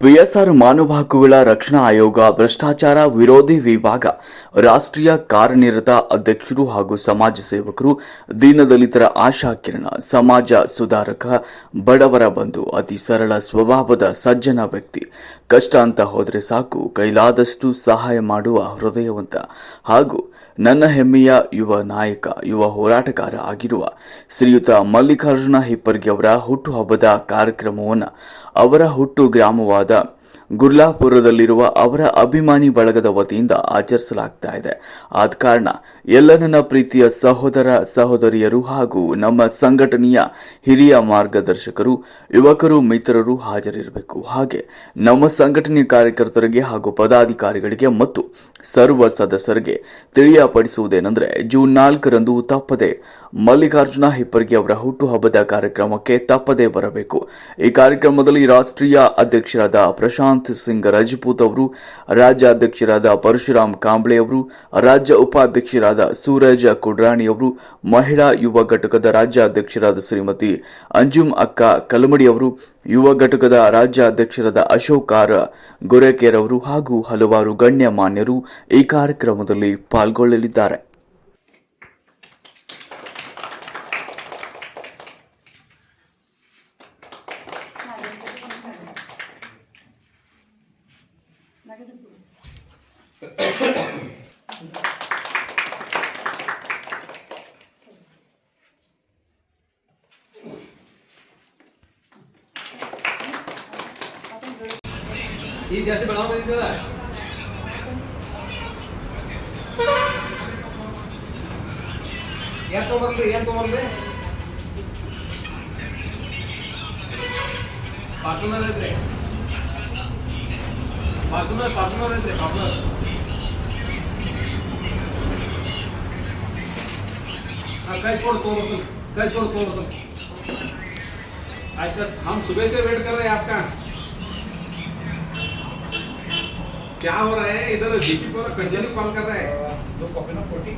BSR ಮಾನವ ಹಕ್ಕುಗಳ ರಕ್ಷಣಾ ಆಯೋಗ ಭ್ರಷ್ಟಾಚಾರ ವಿರೋಧಿ ವಿಭಾಗ ರಾಷ್ಟ್ರೀಯ ಕಾರ್ಯನಿರತ ಅಧ್ಯಕ್ಷರು ಹಾಗೂ ಸಮಾಜ ಸೇವಕರು ದೀನದಲಿತರ ಆಶಾ ಕಿರಣ ಸಮಾಜ ಸುಧಾರಕ, ಬಡವರ ಬಂಧು, ಅತಿ ಸರಳ ಸ್ವಭಾವದ ಸಜ್ಜನ ವ್ಯಕ್ತಿ. ಕಷ್ಟ ಅಂತ ಹೋದರೆ ಸಾಕು, ಕೈಲಾದಷ್ಟು ಸಹಾಯ ಮಾಡುವ ಹೃದಯವಂತ ಹಾಗೂ ನನ್ನ ಹೆಮ್ಮೆಯ ಯುವ ನಾಯಕ, ಯುವ ಹೋರಾಟಗಾರ ಆಗಿರುವ ಶ್ರೀಯುತ ಮಲ್ಲಿಕಾರ್ಜುನ ಹಿಪ್ಪರ್ಗಿ ಅವರ ಹುಟ್ಟುಹಬ್ಬದ ಕಾರ್ಯಕ್ರಮವನ್ನು ಅವರ ಹುಟ್ಟು ಗ್ರಾಮವಾದ ಗುರ್ಲಾಪುರದಲ್ಲಿರುವ ಅವರ ಅಭಿಮಾನಿ ಬಳಗದ ವತಿಯಿಂದ ಆಚರಿಸಲಾಗ್ತಾ ಇದೆ. ಆದ ಕಾರಣ ಎಲ್ಲ ನನ್ನ ಪ್ರೀತಿಯ ಸಹೋದರ ಸಹೋದರಿಯರು ಹಾಗೂ ನಮ್ಮ ಸಂಘಟನೆಯ ಹಿರಿಯ ಮಾರ್ಗದರ್ಶಕರು, ಯುವಕರು, ಮಿತ್ರರು ಹಾಜರಿರಬೇಕು. ಹಾಗೆ ನಮ್ಮ ಸಂಘಟನೆ ಕಾರ್ಯಕರ್ತರಿಗೆ ಹಾಗೂ ಪದಾಧಿಕಾರಿಗಳಿಗೆ ಮತ್ತು ಸರ್ವ ಸದಸ್ಯರಿಗೆ ತಿಳಿಯಪಡಿಸುವುದೇನೆಂದರೆ ಜೂನ್ ನಾಲ್ಕರಂದು ತಪ್ಪದೆ ಮಲ್ಲಿಕಾರ್ಜುನ ಹಿಪ್ಪರ್ಗಿ ಅವರ ಹುಟ್ಟುಹಬ್ಬದ ಕಾರ್ಯಕ್ರಮಕ್ಕೆ ತಪ್ಪದೇ ಬರಬೇಕು. ಈ ಕಾರ್ಯಕ್ರಮದಲ್ಲಿ ರಾಷ್ಟ್ರೀಯ ಅಧ್ಯಕ್ಷರಾದ ಪ್ರಶಾಂತ್ ಸಿಂಗ್ ರಜಪೂತ್ ಅವರು, ರಾಜ್ಯಾಧ್ಯಕ್ಷರಾದ ಪರಶುರಾಮ್ ಕಾಂಬ್ಳೆ ಅವರು, ರಾಜ್ಯ ಉಪಾಧ್ಯಕ್ಷರಾದ ಸೂರಜ್ ಕುಡ್ರಾಣಿ ಅವರು, ಮಹಿಳಾ ಯುವ ಘಟಕದ ರಾಜ್ಯಾಧ್ಯಕ್ಷರಾದ ಶ್ರೀಮತಿ ಅಂಜುಮ್ ಅಕ್ಕ ಕಲಮಡಿ ಅವರು, ಯುವ ಘಟಕದ ರಾಜ್ಯಾಧ್ಯಕ್ಷರಾದ ಅಶೋಕ್ ಆರ್ ಗೊರೆಕೇರ್ ಅವರು ಹಾಗೂ ಹಲವಾರು ಗಣ್ಯ ಮಾನ್ಯರು ಈ ಕಾರ್ಯಕ್ರಮದಲ್ಲಿ ಪಾಲ್ಗೊಳ್ಳಲಿದ್ದಾರೆ. ಈಗ ಜಾಸ್ತಿ ಬೆಳವಣಿಗೆ ಬಂದಿದ್ದದ ಏನ್ ತೊಗೊಂಬರ್ಲಿ ಏನ್ ತೊಗೊಂಬರ್ಲಿ ಫಾರ್ಚುನರ್ ಐತ್ರಿ बाजूला बाजूलाच आहे बाजूला काहीच कोण तोड़ आज तक हम सुबह से वेट कर रहे हैं आपका. क्या हो रहा है? इधर डीसी पर कंटिन्यू कॉल कर रहा है. दो कॉपी ना फोर्टी.